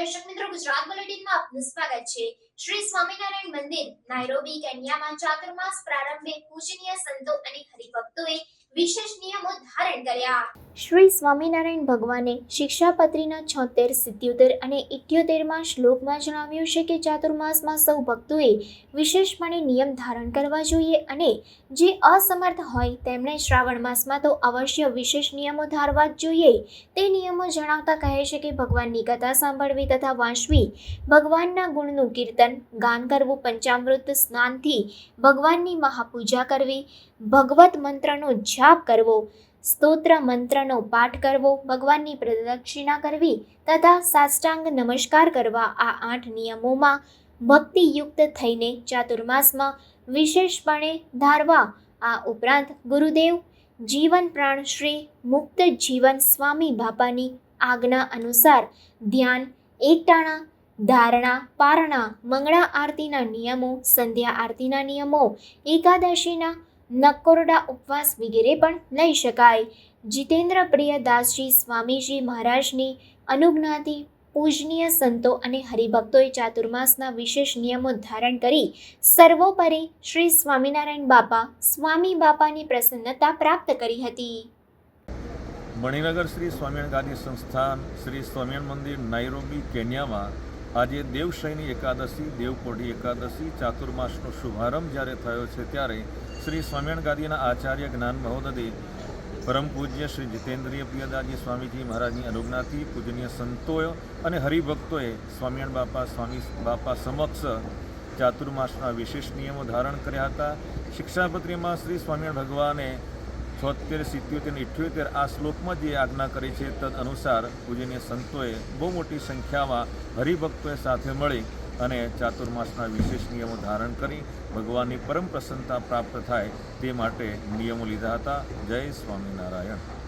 દર્શક મિત્રો ગુજરાત બુલેટિનમાં આપનું સ્વાગત છે. શ્રી સ્વામિનારાયણ મંદિર નાઇરોબી કેન્યામાં ચાતુર્માસ પ્રારંભે પૂજનીય સંતો અને હરિભક્તોએ વિશેષ નિયમો ધારણ કર્યા. શ્રી સ્વામિનારાયણ ભગવાને શિક્ષાપત્રીના છોતેર, સિત્યોતેર અને ઇઠ્યોતેરમાં શ્લોકમાં જણાવ્યું છે કે ચાતુર્માસમાં સૌ ભક્તોએ વિશેષપણે નિયમ ધારણ કરવા જોઈએ અને જે અસમર્થ હોય તેમણે શ્રાવણ માસમાં તો અવશ્ય વિશેષ નિયમો ધારવા જ જોઈએ. તે નિયમો જણાવતા કહે છે કે ભગવાનની કથા સાંભળવી તથા વાંચવી ભગવાનના ગુણનું કીર્તન ગાન કરવું પંચામૃત સ્નાનથી ભગવાનની મહાપૂજા કરવી, ભગવત મંત્રનો જાપ કરવો, સ્તોત્ર મંત્રનો પાઠ કરવો, ભગવાનની પ્રદક્ષિણા કરવી તથા સાષ્ટાંગ નમસ્કાર કરવા આ આઠ નિયમોમાં ભક્તિયુક્ત થઈને ચાતુર્માસમાં વિશેષપણે ધારવા, આ ઉપરાંત ગુરુદેવ, જીવન પ્રાણ શ્રી મુક્ત જીવન સ્વામી બાપાની આજ્ઞા અનુસાર ધ્યાન, એકટાણા ધારણા, પારણા, મંગળા આરતીના નિયમો, સંધ્યા આરતીના નિયમો, એકાદશીના નકોરડા ઉપવાસ વગેરે પણ લઈ શકાય. જીતેન્દ્ર પ્રિય દાસજી સ્વામીજી મહારાજની અનુજ્ઞાથી પૂજનીય સંતો અને હરિભક્તોએ ચાતુર્માસના વિશેષ નિયમો ધારણ કરી સર્વોપરી શ્રી સ્વામિનારાયણ બાપા, સ્વામી બાપાની પ્રસન્નતા પ્રાપ્ત કરી હતી. મણિનગર શ્રી સ્વામિનારાયણ ગાદી સંસ્થાન, શ્રી સ્વામિનારાયણ મંદિર, નાયરોબી, કેન્યામાં આજે દેવશયની એકાદશી દેવકોઢી એકાદશી, ચાતુર્માસનો શુભારંભ જ્યારે થયો છે ત્યારે શ્રી સ્વામિયણ ગાદીના આચાર્ય જ્ઞાન મહોદદે પરમ પૂજ્ય શ્રી જીતેન્દ્રિય પ્રિયદાજી સ્વામીજી મહારાજની અનુજ્ઞાથી પૂજનીય સંતોએ અને હરિભક્તોએ સ્વામિયણ બાપા, સ્વામી બાપા સમક્ષ ચાતુર્માસના વિશેષ નિયમો ધારણ કર્યા હતા. શિક્ષાપત્રીમાં શ્રી સ્વામિયણ ભગવાને છોતેર, સિત્યોતેર ઇઠ્યોતેર આ શ્લોકમાં જે આજ્ઞા કરી છે તદ અનુસાર પૂજનીય સંતોએ બહુ મોટી સંખ્યામાં હરિભક્તોએ સાથે મળી અને ચાતુર્માસના વિશેષ નિયમો ધારણ કરી ભગવાનની પરમ પ્રસન્નતા પ્રાપ્ત થાય તે માટે નિયમો લીધા હતા. જય સ્વામિનારાયણ.